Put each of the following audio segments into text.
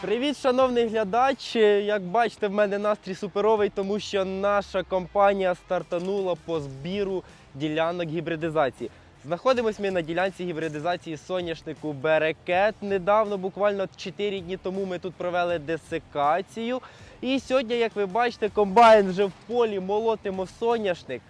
Привіт, шановний глядач! Як бачите, в мене настрій суперовий, тому що наша компанія стартанула по збіру ділянок гібридизації. Знаходимось ми на ділянці гібридизації соняшнику Берекет. Недавно, буквально 4 дні тому, ми тут провели десикацію. І сьогодні, як ви бачите, комбайн вже в полі молотимо соняшник.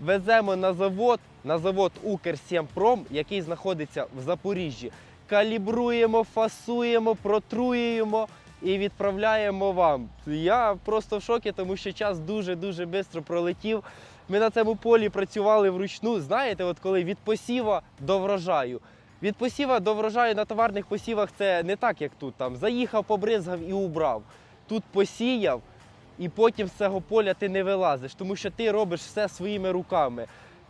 Веземо на завод, на завод Укрсімпром, який знаходиться в Запоріжжі. Калібруємо, фасуємо, протруюємо і відправляємо вам. Я просто в шокі, тому що час дуже-дуже швидко пролетів. Ми на цьому полі працювали вручну. Знаєте, от коли від посіва до врожаю. Від посіва до врожаю на товарних посівах це не так, як тут. Там заїхав, побризгав і убрав. Тут посіяв, і потім з цього поля ти не вилазиш, тому що ти робиш все своїми руками.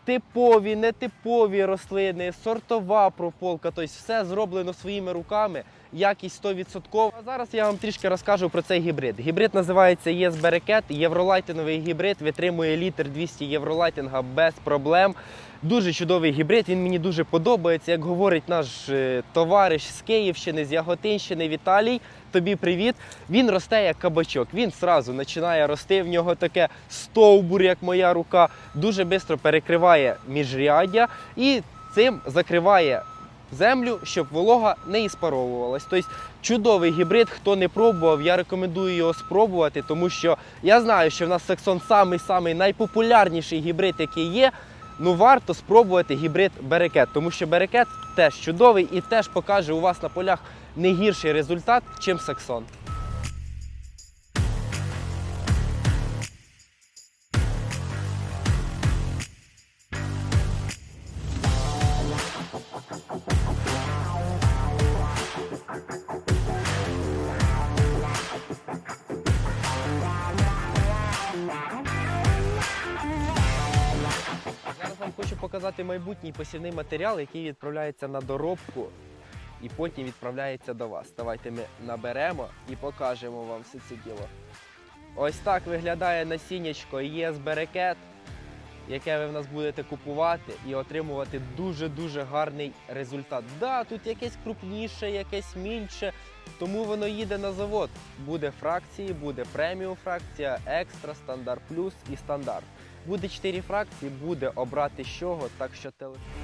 Типові, нетипові рослини, сортова прополка, тобто все зроблено своїми руками, якість 100%. А зараз я вам трішки розкажу про цей гібрид. Гібрид називається ЄС Берекет, євролайтиновий гібрид, витримує літр 200 євролайтинга без проблем. Дуже чудовий гібрид, він мені дуже подобається. Як говорить наш е, товариш з Київщини, з Яготинщини Віталій, тобі привіт. Він росте як кабачок. Він сразу починає рости. В нього таке стовбур, як моя рука, дуже швидко перекриває міжряддя і цим закриває землю, щоб волога не іспаровувалась. Тобто чудовий гібрид. Хто не пробував, я рекомендую його спробувати, тому що я знаю, що в нас Сексон самий-самий найпопулярніший гібрид, який є. Ну, варто спробувати гібрид берекет, тому що берекет теж чудовий і теж покаже у вас на полях не гірший результат, чим саксон. Хочу показати майбутній посівний матеріал, який відправляється на доробку і потім відправляється до вас. Давайте ми наберемо і покажемо вам все це діло. Ось так виглядає насіннячко ЄС Берекет, яке ви в нас будете купувати і отримувати дуже-дуже гарний результат. Да, тут якесь крупніше, якесь мільше, тому воно їде на завод. Буде фракції, буде преміум фракція, екстра, стандарт плюс і стандарт. Буде 4 фракції, буде обрати з чого, так що телефон.